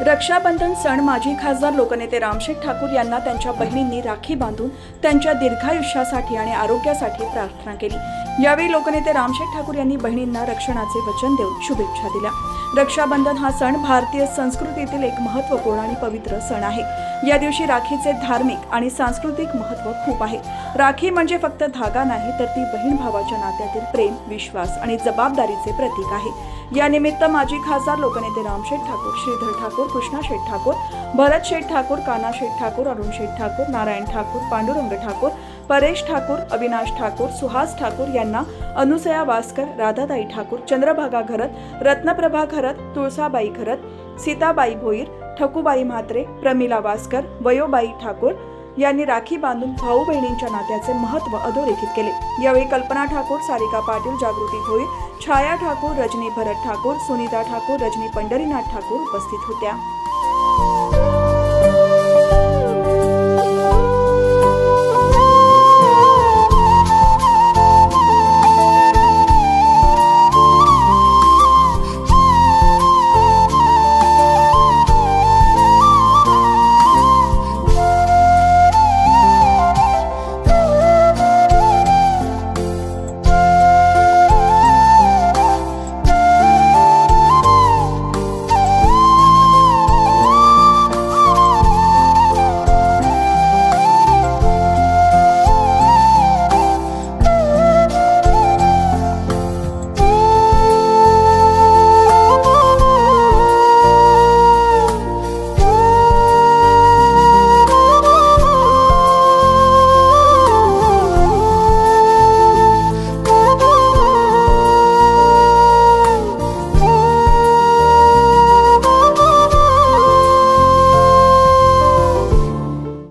रक्षाबंधन सण माजी खासदार लोकनेते रामशेठ ठाकूर यांना त्यांच्या बहिणींनी राखी बांधून त्यांच्या दीर्घायुष्यासाठी आणि आरोग्यासाठी प्रार्थना केली. यावेळी लोकनेते रामशेठ ठाकूर यांनी बहिणींना रक्षणाचे वचन देऊन शुभेच्छा दिल्या. रक्षाबंधन हा सण भारतीय संस्कृतीतील एक महत्त्वपूर्ण आणि पवित्र सण आहे. या दिवशी राखीचे धार्मिक आणि सांस्कृतिक महत्त्व खूप आहे. राखी म्हणजे फक्त धागा नाही तर ती बहीण भावाच्या नात्यातील प्रेम विश्वास आणि जबाबदारीचे प्रतीक आहे. या निमित्त माजी खासदार लोकनेते रामशेठ ठाकूर श्रीधर ठाकूर कृष्णा शेठ ठाकूर भरत शेठ ठाकूर काना शेठ ठाकूर अरुण शेठ ठाकूर नारायण ठाकूर पांडुरंग ठाकूर परेश ठाकूर अविनाश ठाकूर सुहास ठाकूर यांना अनुसया वास्कर राधाताई ठाकूर चंद्रभागा घरत रत्नप्रभा घरत तुळसाबाई घरत सीताबाई भोईर ठकूबाई म्हात्रे प्रमिला वास्कर वयोबाई ठाकूर यांनी राखी बांधून भाऊ बहिणींच्या नात्याचे महत्त्व अधोरेखित केले. यावेळी कल्पना ठाकूर सारिका पाटील जागृती भोईर छाया ठाकूर रजनी भरत ठाकूर सुनीता ठाकूर रजनी पंढरीनाथ ठाकूर उपस्थित होत्या.